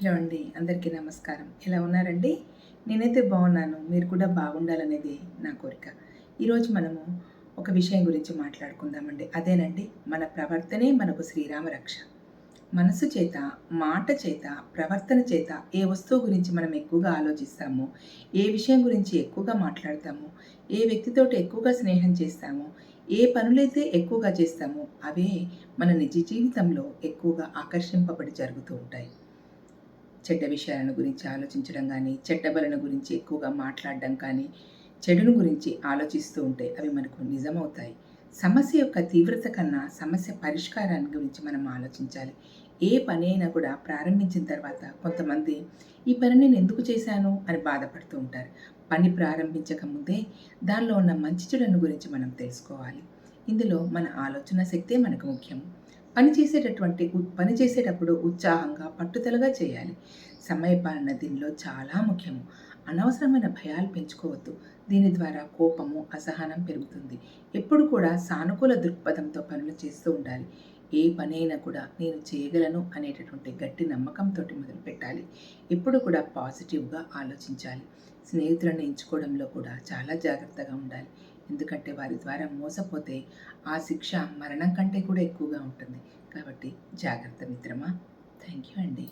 Hello అండి అందరికీ నమస్కారం. ఎలా ఉన్నారండి? నేనైతే బాగున్నాను. మీరు కూడా బాగుండాలనేది నా కోరిక. ఈరోజు మనము ఒక విషయం గురించి మాట్లాడుకుందామండి. అదేనండి మన ప్రవర్తనే మనకు శ్రీరామ రక్ష. మనసు చేత మాట చేత ప్రవర్తన చేత ఏ వస్తువు గురించి మనం ఎక్కువగా ఆలోచిస్తామో ఏ విషయం గురించి ఎక్కువగా మాట్లాడతామో ఏ వ్యక్తితోటి ఎక్కువగా స్నేహం చేస్తామో ఏ పనులైతే ఎక్కువగా చేస్తామో అవే మన నిజ జీవితంలో ఎక్కువగా ఆకర్షింపబడి జరుగుతూ ఉంటాయి. చెడ్డ విషయాలను గురించి ఆలోచించడం కానీ చెడ్డ బలను గురించి ఎక్కువగా మాట్లాడడం కానీ చెడును గురించి ఆలోచిస్తూ ఉంటే అవి మనకు నిజమవుతాయి. సమస్య యొక్క తీవ్రత కన్నా సమస్య పరిష్కారాన్ని గురించి మనం ఆలోచించాలి. ఏ పని అయినా కూడా ప్రారంభించిన తర్వాత కొంతమంది ఈ పని నేను ఎందుకు చేశాను? అని బాధపడుతూ ఉంటారు. పని ప్రారంభించక ముందే దానిలో ఉన్న మంచి చెడును గురించి మనం తెలుసుకోవాలి. ఇందులో మన ఆలోచన శక్తే మనకు ముఖ్యం. పని చేసేటటువంటి పని చేసేటప్పుడు ఉత్సాహంగా పట్టుదలగా చేయాలి. సమయపాలన దీనిలో చాలా ముఖ్యము. అనవసరమైన భయాలు పెంచుకోవద్దు. దీని ద్వారా కోపము అసహనం పెరుగుతుంది. ఎప్పుడు కూడా సానుకూల దృక్పథంతో పనులు చేస్తూ ఉండాలి. ఏ పనైనా కూడా నేను చేయగలను అనేటటువంటి గట్టి నమ్మకంతో మొదలు పెట్టాలి. ఎప్పుడు కూడా పాజిటివ్గా ఆలోచించాలి. స్నేహితులను ఎంచుకోవడంలో కూడా చాలా జాగ్రత్తగా ఉండాలి. ఎందుకంటే వారి ద్వారా మోసపోతే ఆ శిక్ష మరణం కంటే కూడా ఎక్కువగా ఉంటుంది. కాబట్టి జాగ్రత్త మిత్రమా. థ్యాంక్ యూ అండి.